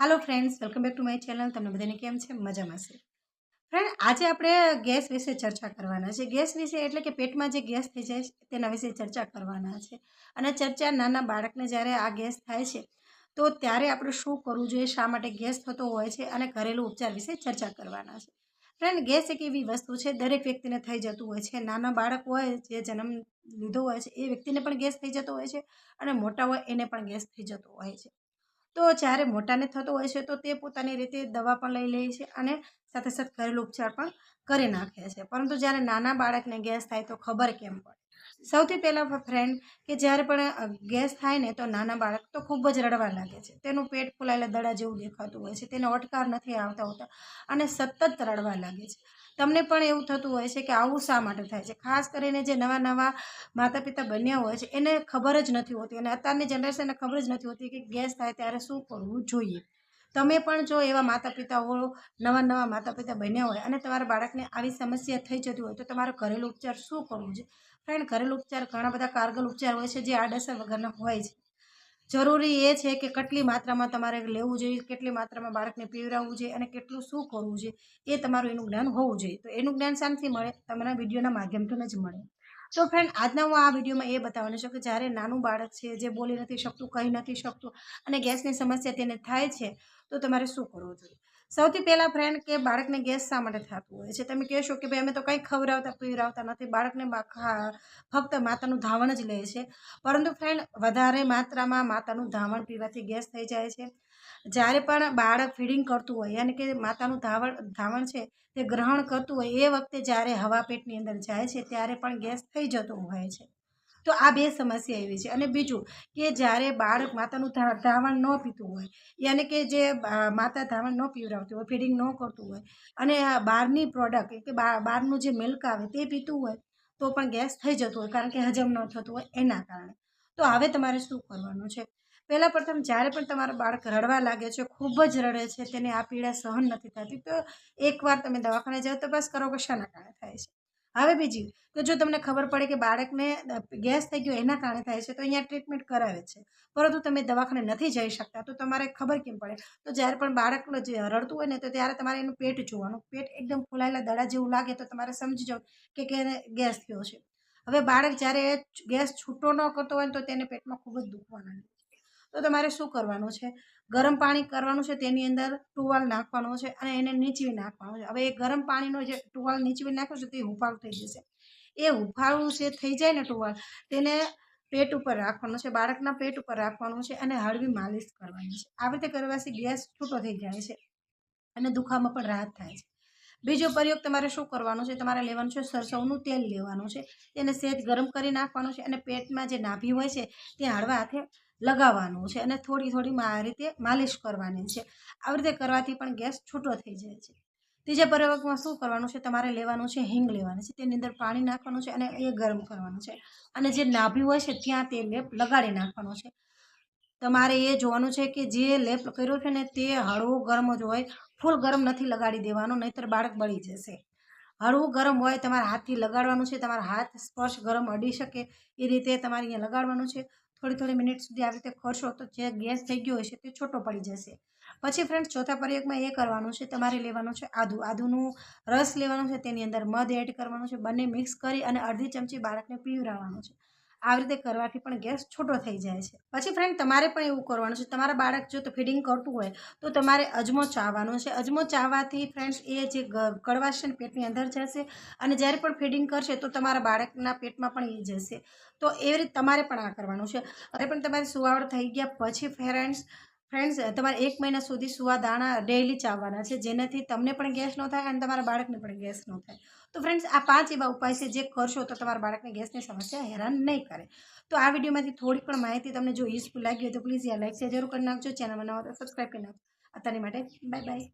Hello friends welcome back to my channel તમને બધાને કેમ છે? મજામાં છે. ફ્રેન્ડ આજે આપણે ગેસ વિશે ચર્ચા કરવાના છે. ગેસ વિશે એટલે કે પેટમાં જે ગેસ થઈ જાય તેના વિશે ચર્ચા કરવાના છે. અને ચર્ચા નાના બાળકને જ્યારે આ ગેસ થાય છે, તો ત્યારે આપણે શું કરવું જોઈએ, શા માટે ગેસ થતો હોય છે અને ઘરેલું ઉપચાર વિશે ચર્ચા કરવાના છે. ફ્રેન્ડ ગેસ એક એવી વસ્તુ છે, દરેક વ્યક્તિને થઈ જતું હોય છે. નાના બાળક હોય, જે જન્મ લીધો હોય છે, એ વ્યક્તિને પણ ગેસ થઈ જતો હોય છે અને મોટા હોય, એને પણ ગેસ થઈ જતો હોય છે. તો જ્યારે મોટાને થતો હોય છે, તો તે પોતાની રીતે દવા પણ લઈ લે છે અને સાથે સાથે ઘરેલું ઉપચાર પણ કરી નાખે છે. પરંતુ જ્યારે નાના બાળકને ગેસ થાય તો ખબર કેમ પડે? સૌથી પહેલાં ફ્રેન્ડ કે જ્યારે પણ ગેસ થાય ને તો નાના બાળક તો ખૂબ જ રડવા લાગે છે. તેનું પેટ ફૂલાયેલા દડા જેવું દેખાતું હોય છે. તેને ઓટકાર નથી આવતા હોતા અને સતત રડવા લાગે છે. તમને પણ એવું થતું હોય છે કે આવું શા માટે થાય છે? ખાસ કરીને જે નવા નવા માતા પિતા બન્યા હોય છે, એને ખબર જ નથી હોતી અને અત્યારની જનરેશનને ખબર જ નથી હોતી કે ગેસ થાય ત્યારે શું કરવું જોઈએ? તમે પણ જો એવા માતા પિતાઓ નવા નવા માતા પિતા બન્યા હોય અને તમારા બાળકને આવી સમસ્યા થઈ જતી હોય તો તમારો ઘરેલું ઉપચાર શું કરવું છે ફ્રેન્ડ ઘરેલું ઉપચાર ઘણા બધા કારગલ ઉપચાર હોય છે જે આડઅસર વગરના હોય છે. જરૂરી એ છે કે કેટલી માત્રામાં તમારે લેવું જોઈએ, કેટલી માત્રામાં બાળકને પીવડાવવું જોઈએ અને કેટલું શું કરવું જોઈએ એ તમારું એનું જ્ઞાન હોવું જોઈએ. તો એનું જ્ઞાન શાંતિ મળે તમારા વિડીયોના માધ્યમથી જ મળે. તો ફ્રેન્ડ આજના હું આ વિડીયોમાં એ બતાવવાનું છું કે જ્યારે નાનું બાળક છે, જે બોલી નથી શકતું, કહી નથી શકતું અને ગેસની સમસ્યા તેને થાય છે, તો તમારે શું કરવું જોઈએ? સૌથી પહેલાં ફ્રેન્ડ કે બાળકને ગેસ શા માટે થતું હોય છે? તમે કહેશો કે ભાઈ અમે તો કંઈ ખવડાવતા, પીવડાવતા નથી. બાળકને ફક્ત માતાનું ધાવણ જ લે છે. પરંતુ ફ્રેન્ડ વધારે માત્રામાં માતાનું ધાવણ પીવાથી ગેસ થઈ જાય છે. જ્યારે પણ બાળક ફીડિંગ કરતું હોય, યાની કે માતાનું ધાવણ ધાવણ છે, તે ગ્રહણ કરતું હોય, એ વખતે જ્યારે હવા પેટની અંદર જાય છે, ત્યારે પણ ગેસ થઈ જતો હોય છે. તો આ બે સમસ્યા એવી છે. અને બીજું કે જ્યારે બાળક માતાનું ધાવણ ન પીતું હોય, યાની કે જે માતા ધાવણ ન પીવડાવતી હોય, ફીડિંગ ન કરતું હોય, અને બહારની પ્રોડક્ટ કે બહારનું જે મિલ્ક આવે તે પીતું હોય, તો પણ ગેસ થઈ જતું હોય, કારણ કે હજમ ન થતું હોય એના કારણે. તો હવે તમારે શું કરવાનું છે? પહેલાં પ્રથમ જ્યારે પણ તમારું બાળક રડવા લાગે છે, ખૂબ જ રડે છે, તેને આ પીડા સહન નથી થતી, તો એકવાર તમે દવાખાને જાઓ, તપાસ કરો કે શાના કારણે થાય છે. હવે બીજી, તો જો તમને ખબર પડે કે બાળકને ગેસ થઈ ગયો એના કારણે થાય છે, તો અહીંયા ટ્રીટમેન્ટ કરાવે છે. પરંતુ તમે દવાખાને નથી જઈ શકતા, તો તમારે ખબર કેમ પડે? તો જ્યારે પણ બાળક જે રડતું હોય ને, તો ત્યારે તમારે એનું પેટ જોવાનું. પેટ એકદમ ફૂલાયેલા દડા જેવું લાગે, તો તમારે સમજી કે કે ગેસ થયો છે. હવે બાળક જ્યારે ગેસ છૂટો ન કરતો હોય તો તેને પેટમાં ખૂબ જ દુખવાના તો તમારે શું કરવાનું છે? ગરમ પાણી કરવાનું છે, તેની અંદર ટુવાલ નાખવાનો છે અને એને નીચવી નાખવાનો છે. હવે એ ગરમ પાણીનો જે ટુવાલ નીચવી નાખ્યો છે, તે હુંફાળું થઈ જશે. એ હુંફાળું જે થઈ જાય ને ટુવાલ, તેને પેટ ઉપર રાખવાનું છે, બાળકના પેટ ઉપર રાખવાનું છે અને હળવી માલિશ કરવાની છે. આવી રીતે કરવાથી ગેસ છૂટો થઈ જાય છે અને દુખામાં પણ રાહત થાય છે. બીજો પ્રયોગ તમારે શું કરવાનો છે? તમારે લેવાનું છે, સરસવનું તેલ લેવાનું છે. તેને સહેજ ગરમ કરી નાખવાનું છે અને પેટમાં જે નાભી હોય છે, તે હળવા હાથે લગાવવાનું છે અને થોડી થોડી આ રીતે માલિશ કરવાની છે. આવી રીતે કરવાથી પણ ગેસ છૂટો થઈ જાય છે. ત્રીજા પ્રયોગમાં શું કરવાનું છે? તમારે લેવાનું છે હિંગ લેવાનું છે. તેની અંદર પાણી નાખવાનું છે અને એ ગરમ કરવાનું છે. અને જે નાભી હોય છે ત્યાં તે લેપ લગાડી નાખવાનો છે. તમારે એ જોવાનું છે કે જે લેપ કર્યો છે ને તે હળવું ગરમ જ હોય. ફૂલ ગરમ નથી લગાડી દેવાનો, નહીંતર બાળક બળી જશે. હળવું ગરમ હોય તમારા હાથથી લગાડવાનું છે. તમારા હાથ સ્પર્શ ગરમ અડી શકે એ રીતે તમારે અહીંયા લગાડવાનું છે. થોડી થોડી મિનિટ સુધી આવી રીતે ખોરશો તો જે ગેસ થઈ ગયો હશે તે છોટો પડી જશે. પછી ફ્રેન્ડ્સ ચોથા પ્રયોગમાં એ કરવાનું છે, તમારે લેવાનું છે આદુ. આદુનું રસ લેવાનું છે, તેની અંદર મધ એડ કરવાનું છે, બંને મિક્સ કરી અને અડધી ચમચી બાળકને પીવરાવવાનું છે. આવી રીતે કરવાથી પણ ગેસ છોટો થઈ જાય છે. પછી ફ્રેન્ડ તમારે પણ એવું કરવાનું છે. તમારા બાળક જો તો ફીડિંગ કરતું હોય, તો તમારે અજમો ચાવવાનો છે. અજમો ચાવવાથી ફ્રેન્ડ્સ એ જે કડવાશ છે પેટની અંદર જશે અને જ્યારે પણ ફીડિંગ કરશે તો તમારા બાળકના પેટમાં પણ એ જશે. તો એવી રીતે તમારે પણ આ કરવાનું છે. અને પણ તમારે સુવાવડ થઈ ગયા. પછી ફ્રેન્ડ્સ ફ્રેન્ડ્સ તમારે એક મહિના સુધી સુવા દાણા ડેઈલી ચાવવાના છે, જેનાથી તમને પણ ગેસ ન થાય અને તમારા બાળકને પણ ગેસ ન થાય. તો ફ્રેન્ડ્સ આ પાંચ એવા ઉપાય છે જે કરશો તો તમારા બાળકને ગેસની સમસ્યા હેરાન નહીં કરે. તો આ વિડીયોમાંથી થોડીક પણ માહિતી તમને જો યુઝફુલ લાગી હોય તો પ્લીઝ યાર લાઈક છે જરૂર કરી નાખજો. ચેનલમાં નવા તો સબસ્ક્રાઈબ કરી નાખજો. અત્યારની માટે બાય બાય